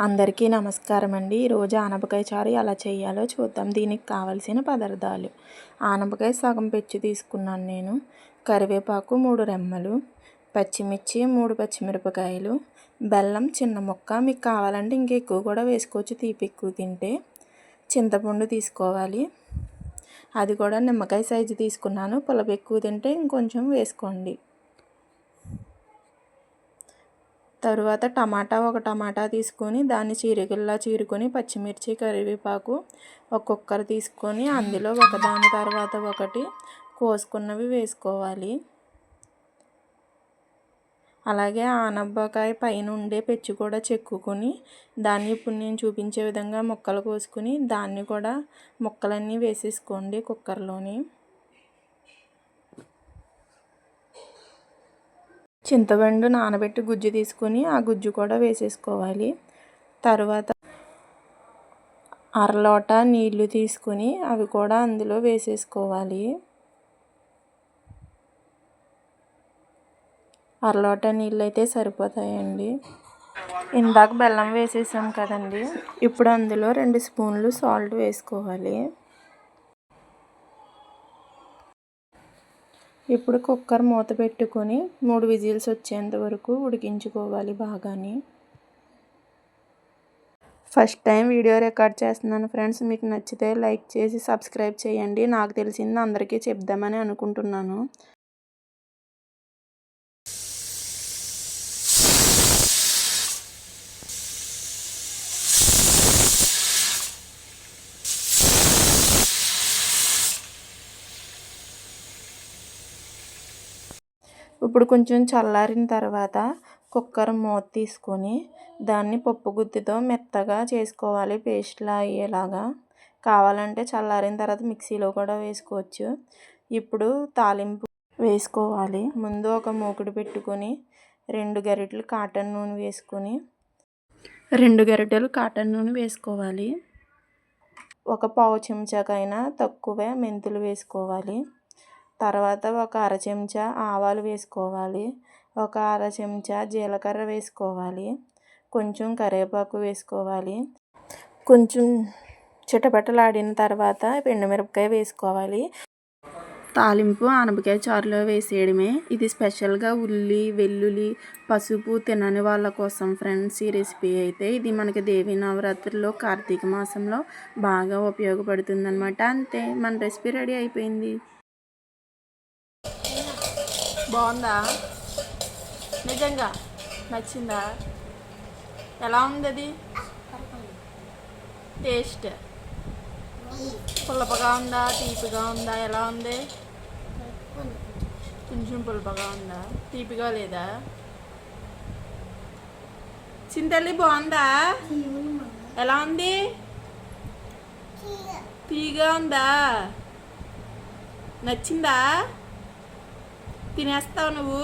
అందరికీ నమస్కారం అండి ఈరోజు ఆనపకాయ చారు ఎలా చేయాలో చూద్దాం. దీనికి కావలసిన పదార్థాలు. ఆనపకాయ సగం పెచ్చి తీసుకున్నాను నేను. కరివేపాకు మూడు రెమ్మలు. పచ్చిమిర్చి మూడు పచ్చిమిరపకాయలు. బెల్లం చిన్న ముక్క. మీకు కావాలంటే ఇంకా ఎక్కువ కూడా వేసుకోవచ్చు. తీపి ఎక్కువ తింటే చింతపండు తీసుకోవాలి. అది కూడా నిమ్మకాయ సైజు తీసుకున్నాను. పులపు ఎక్కువ తింటే ఇంకొంచెం వేసుకోండి. తరువాత టమాటా ఒక టమాటా తీసుకొని దాన్ని చీరికల్లా చీరుకొని పచ్చిమిర్చి కరివేపాకు ఒక్కొక్కరు తీసుకొని అందులో ఒకదాని తర్వాత ఒకటి కోసుకున్నవి వేసుకోవాలి. అలాగే ఆనబ్బకాయ పైన ఉండే పెచ్చు కూడా చెక్కుకొని దాన్ని ఇప్పుడు నేను చూపించే విధంగా ముక్కలు కోసుకుని దాన్ని కూడా ముక్కలన్నీ వేసేసుకోండి కుక్కర్లోని. చింతపండు నానబెట్టి గుజ్జు తీసుకొని ఆ గుజ్జు కూడా వేసేసుకోవాలి. తర్వాత అరలోట నీళ్ళు తీసుకొని అవి కూడా అందులో వేసేసుకోవాలి. అరలోట నీళ్ళు అయితే సరిపోతాయండి. ఇందాక బెల్లం వేసేసాం కదండి. ఇప్పుడు అందులో రెండు స్పూన్లు సాల్ట్ వేసుకోవాలి. ఇప్పుడు కుక్కర్ మూత పెట్టుకొని మూడు విజిల్స్ వచ్చేంత వరకు ఉడికించుకోవాలి బాగానే. ఫస్ట్ టైం వీడియో రికార్డ్ చేస్తున్నాను ఫ్రెండ్స్ మీకు నచ్చితే లైక్ చేసి సబ్స్క్రైబ్ చేయండి. నాకు తెలిసింది అందరికీ చెప్దామని అనుకుంటున్నాను. ఇప్పుడు కొంచెం చల్లారిన తర్వాత కుక్కర్ మూత తీసుకొని దాన్ని పప్పు గుత్తితో మెత్తగా చేసుకోవాలి పేస్ట్లా అయ్యేలాగా. కావాలంటే చల్లారిన తర్వాత మిక్సీలో కూడా వేసుకోవచ్చు. ఇప్పుడు తాలింపు వేసుకోవాలి. ముందు ఒక మూకుడు పెట్టుకొని రెండు గరిటెలు కాటన్ నూనె వేసుకొని రెండు గరిటెలు కాటన్ నూనె వేసుకోవాలి. ఒక పావు చెంచాకైనా తక్కువ మెంతులు వేసుకోవాలి. తర్వాత ఒక అర చెంచా ఆవాలు వేసుకోవాలి. ఒక అర చెంచా జీలకర్ర వేసుకోవాలి. కొంచెం కరివేపాకు వేసుకోవాలి. కొంచెం చిటపటలాడిన తర్వాత మిరపకాయ వేసుకోవాలి. తాలింపు ఆనపకాయ చారులో వేసేయడమే. ఇది స్పెషల్గా ఉల్లి వెల్లుల్లి పసుపు తినని వాళ్ళ కోసం ఫ్రెండ్స్ ఈ రెసిపీ అయితే. ఇది మనకి దేవి నవరాత్రుల్లో కార్తీక మాసంలో బాగా ఉపయోగపడుతుందనమాట అంతే మన రెసిపీ రెడీ అయిపోయింది. బాగుందా? నిజంగా నచ్చిందా? ఎలా ఉంది అది టేస్ట్? పుల్లపగా ఉందా? తీపిగా ఉందా? ఎలా ఉంది? కొంచెం పుల్లపగా ఉందా? తీపిగా లేదా? చింతల్లి బాగుందా? ఎలా ఉంది? తీగా ఉందా? నచ్చిందా? తినేస్తావు నువ్వు?